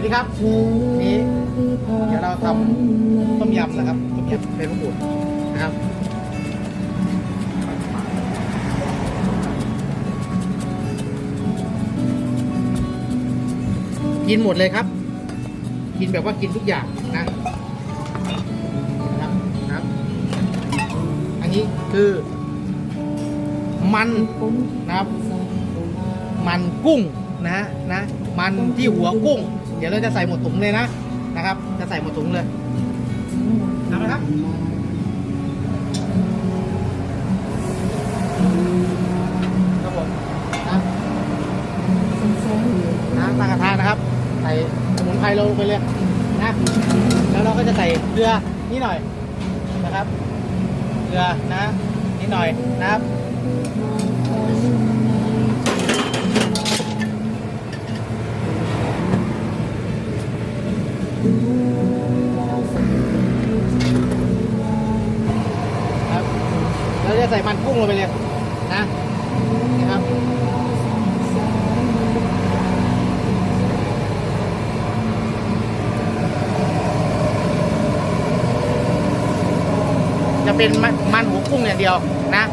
วัสดีครับนี่เดี๋ยวเราทำต้มยำนะครับต้มยำเป็นมะกรูดนะครับกินหมดเลยครับ กินแบบว่ากินทุกอย่างนะนะครับครับอันนี้คือมันนะครับ มันกุ้งนะนะ มันที่หัวกุ้ง เดี๋ยวเราจะใส่หมดถุงเลยนะนะครับ จะใส่หมดถุงเลยทำไหมครับครับผมนะนะตั้งกระทะนะครับ ใส่สมุนไพรลงไปเลยนะแล้วเราก็จะใส่เกลือนิดหน่อยนะครับเกลือนะนิดหน่อยนะครับ ใส่มันกุ้งลงไปเลยนะนี่ครับจะเป็นมันหัวกุ้งอย่างเดียวนะ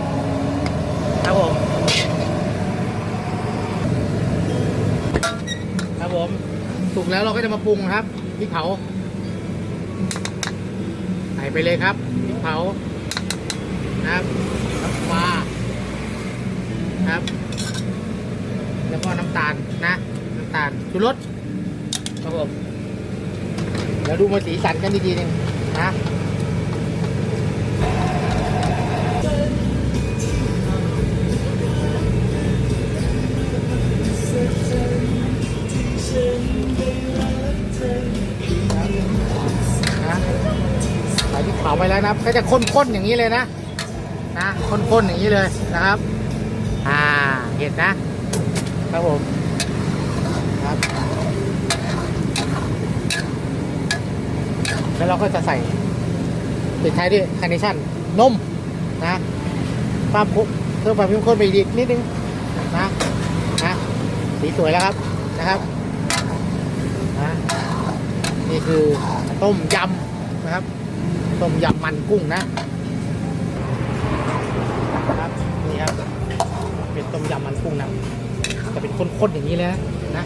ครับผมครับผมสุกแล้วเราก็จะมาปรุงครับพริกเผาใส่ไปเลยครับพริกเผานะครับ ครับ แล้วก็น้ำตาลนะ น้ำตาลชูรสครับผมเดี๋ยวดูมาสีสันกันดีๆนึงนะนะใส่พริกเผาไปแล้วนะครับก็จะข้นๆอย่างนี้เลยนะ นะข้นๆอย่างนี้เลยนะครับ อ่าเห็นนะครับผมครับแล้วเราก็จะใส่ปิดท้ายด้วยคาร์เนชั่นนมนะความคุเพิ่มความเข้มข้นไปอีกนิดนึงนะนะสีสวยแล้วครับนะครับนะนี่คือต้มยำนะครับ ต้มยำมันกุ้งนะ ครับนี่ครับ เป็นต้มยำมันกุ้งนะจะเป็น ข้นอย่างนี้เลยนะนะ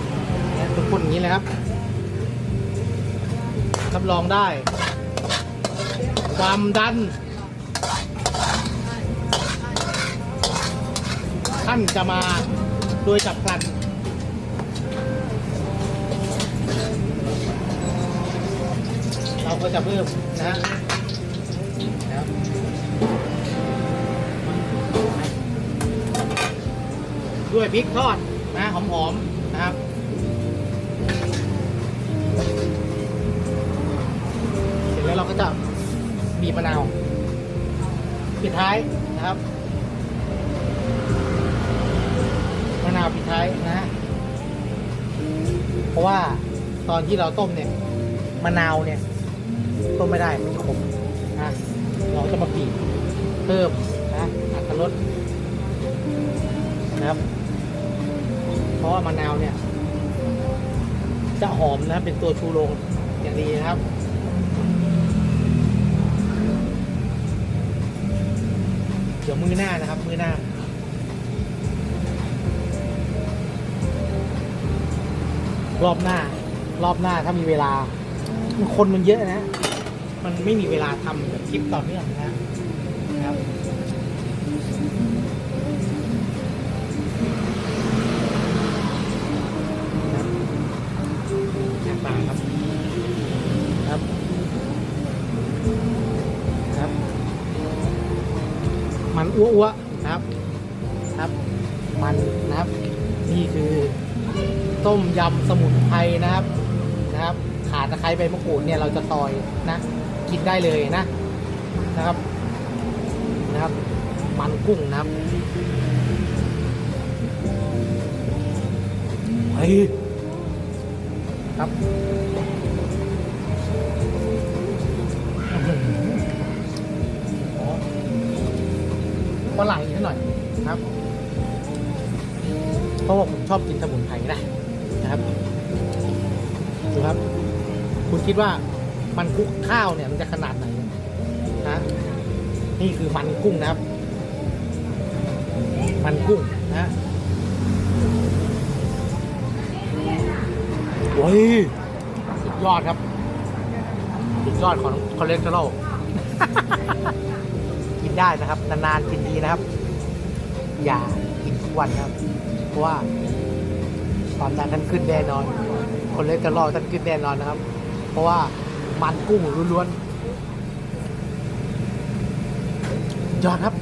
เนี่ยข้นๆอย่างนี้เลยครับรับรองได้ ความดันท่านจะมาโดยจับพลันเราก็จะเพิ่มนะฮะด้วยพริกทอด นะหอมๆนะครับเสร็จแล้วเราก็จะบีบมะนาวปิดท้ายนะครับมะนาวปิดท้ายนะ เพราะว่าตอนที่เราต้มเนี่ยมะนาวเนี่ยต้มไม่ได้มันขมนะเราจะมาบีบเพิ่มนะอัตรรสนะครับ เพราะว่ามะนาวเนี่ยจะหอมนะเป็นตัวชูโรงอย่างดีนะครับเดี๋ยวมือหน้านะครับ มือหน้า รอบหน้า รอบหน้าถ้ามีเวลา คนมันเยอะนะ มันไม่มีเวลาทำแบบคลิปต่อเนื่องนะครับ มันอ้วๆนะครับครับ มันนะครับ นี่คือต้มยำสมุนไพรนะครับนะครับ ขาตะไคร้ใบมะกรูดเนี่ยเราจะซอยนะ กินได้เลยนะนะครับนะครับ มันกุ้งนะครับเฮ้ยครับ ฝรั่งอีกนิดหน่อยนะครับเพราะว่าผมชอบกินสมุนไพรนะนะครับดูครับนะครับคุณคิดว่ามันคลุกข้าวเนี่ยมันจะขนาดไหนนะนี่คือมันกุ้งนะครับ มันกุ้งนะโอ้ยสุดยอดครับสุดยอดของคอเลสเตอรอล กินได้นะครับ นานๆกินดีนะครับ อย่ากินทุกวันนะครับเพราะว่าความดันท่านขึ้นแน่นอน คนเลสเตอรอลท่านขึ้นแน่นอนนะครับ เพราะว่ามันกุ้งล้วนๆยอดครับ